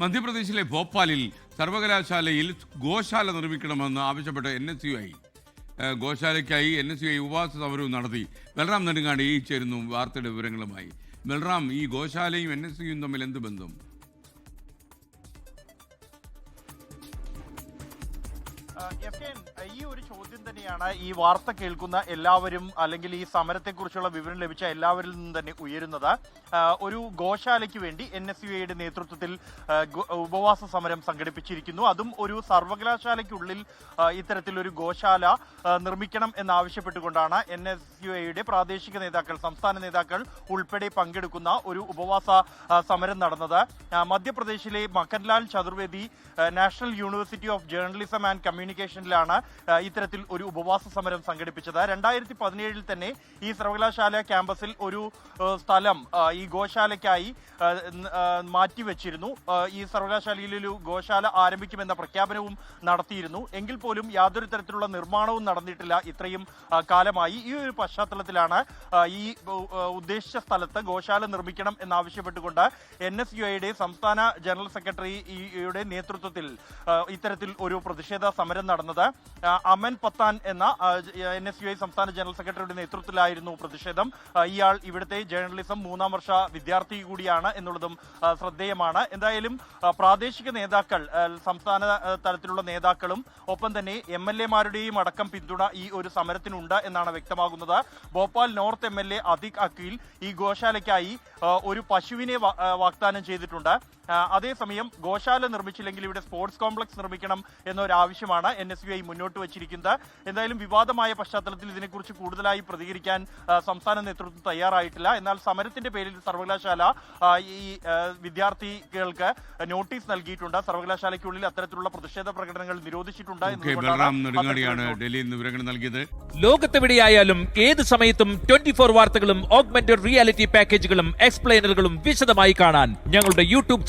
മധ്യപ്രദേശിലെ ഭോപ്പാലിൽ സർവകലാശാലയിൽ ഗോശാല നിർമ്മിക്കണമെന്ന് ആവശ്യപ്പെട്ട് എൻ എസ് യു ഐ. ഗോശാലയ്ക്കായി എൻ എസ് യു ഐ ഉപവാസ സമരവും നടത്തി. ബൽറാം നെടുങ്ങാടി ചേരുന്നു വാർത്തയുടെ വിവരങ്ങളുമായി. ബൽറാം ഈ ഗോശാലയും എൻ എസ് യുയും തമ്മിൽ എന്ത് ബന്ധം? ഈ ഒരു ചോദ്യം തന്നെയാണ് ഈ വാർത്ത കേൾക്കുന്ന എല്ലാവരും അല്ലെങ്കിൽ ഈ സമരത്തെക്കുറിച്ചുള്ള വിവരം ലഭിച്ച എല്ലാവരിൽ നിന്നും തന്നെ ഉയരുന്നത്. ഒരു ഗോശാലയ്ക്ക് വേണ്ടി എൻ എസ് യു എയുടെ നേതൃത്വത്തിൽ ഉപവാസ സമരം സംഘടിപ്പിച്ചിരിക്കുന്നു. അതും ഒരു സർവകലാശാലയ്ക്കുള്ളിൽ ഇത്തരത്തിൽ ഒരു ഗോശാല നിർമ്മിക്കണം എന്നാവശ്യപ്പെട്ടുകൊണ്ടാണ് എൻ എസ് യു എയുടെ പ്രാദേശിക നേതാക്കൾ സംസ്ഥാന നേതാക്കൾ ഉൾപ്പെടെ പങ്കെടുക്കുന്ന ഒരു ഉപവാസ സമരം നടന്നത്. മധ്യപ്രദേശിലെ Makhanlal Chaturvedi national university of journalism and കമ്മ്യൂണിക്കേഷനിലാണ് ഇത്തരത്തിൽ ഒരു ഉപവാസ സമരം സംഘടിപ്പിച്ചത്. രണ്ടായിരത്തി പതിനേഴിൽ തന്നെ ഈ സർവകലാശാല ക്യാമ്പസിൽ ഒരു സ്ഥലം ഈ ഗോശാലയ്ക്കായി മാറ്റിവെച്ചിരുന്നു. ഈ സർവകലാശാലയിൽ ഒരു ഗോശാല ആരംഭിക്കുമെന്ന പ്രഖ്യാപനവും നടത്തിയിരുന്നു. എങ്കിൽ പോലും യാതൊരു തരത്തിലുള്ള നിർമ്മാണവും നടന്നിട്ടില്ല ഇത്രയും കാലമായി. ഈ ഒരു പശ്ചാത്തലത്തിലാണ് ഈ ഉദ്ദേശിച്ച സ്ഥലത്ത് ഗോശാല നിർമ്മിക്കണം എന്നാവശ്യപ്പെട്ടുകൊണ്ട് എൻ എസ് യു ഐയുടെ സംസ്ഥാന ജനറൽ സെക്രട്ടറി യുടെ നേതൃത്വത്തിൽ ഇത്തരത്തിൽ ഒരു പ്രതിഷേധ സമരം നടന്നത്. അമൻ പത്താൻ എന്ന എൻ എസ് യു ഐ സംസ്ഥാന ജനറൽ സെക്രട്ടറിയുടെ നേതൃത്വത്തിലായിരുന്നു പ്രതിഷേധം. ഇയാൾ ഇവിടുത്തെ ജേർണലിസം മൂന്നാം വർഷ വിദ്യാർത്ഥി കൂടിയാണ് എന്നുള്ളതും ശ്രദ്ധേയമാണ്. എന്തായാലും പ്രാദേശിക നേതാക്കൾ സംസ്ഥാന തലത്തിലുള്ള നേതാക്കളും ഒപ്പം തന്നെ എം എൽ എമാരുടെയും അടക്കം പിന്തുണ ഈ ഒരു സമരത്തിനുണ്ട് എന്നാണ് വ്യക്തമാകുന്നത്. Bhopal north M L A Atiq Aqeel ഈ ഗോശാലയ്ക്കായി ഒരു പശുവിനെ വാഗ്ദാനം ചെയ്തിട്ടുണ്ട്. അതേസമയം ഗോശാല നിർമ്മിച്ചില്ലെങ്കിൽ ഇവിടെ സ്പോർട്സ് കോംപ്ലക്സ് നിർമ്മിക്കണം എന്നൊരാവശ്യമാണ് എൻ എസ് യു ഐ മുന്നോട്ട് വച്ചിരിക്കുന്നത്. എന്തായാലും വിവാദമായ പശ്ചാത്തലത്തിൽ ഇതിനെക്കുറിച്ച് കൂടുതലായി പ്രതികരിക്കാൻ സംസ്ഥാന നേതൃത്വം തയ്യാറായിട്ടില്ല. എന്നാൽ സമരത്തിന്റെ പേരിൽ സർവകലാശാല ഈ വിദ്യാർത്ഥികൾക്ക് നോട്ടീസ് നൽകിയിട്ടുണ്ട്. സർവകലാശാലയ്ക്കുള്ളിൽ അത്തരത്തിലുള്ള പ്രതിഷേധ പ്രകടനങ്ങൾ നിരോധിച്ചിട്ടുണ്ട് ലോകത്തെവിടെയായാലും ഏത് സമയത്തും ട്വന്റി ഫോർ വാർത്തകളും ഓഗ്മെന്റഡ് റിയാലിറ്റി പാക്കേജുകളും എക്സ്പ്ലെയിനറുകളും വിശദമായി കാണാൻ ഞങ്ങളുടെ യൂട്യൂബ്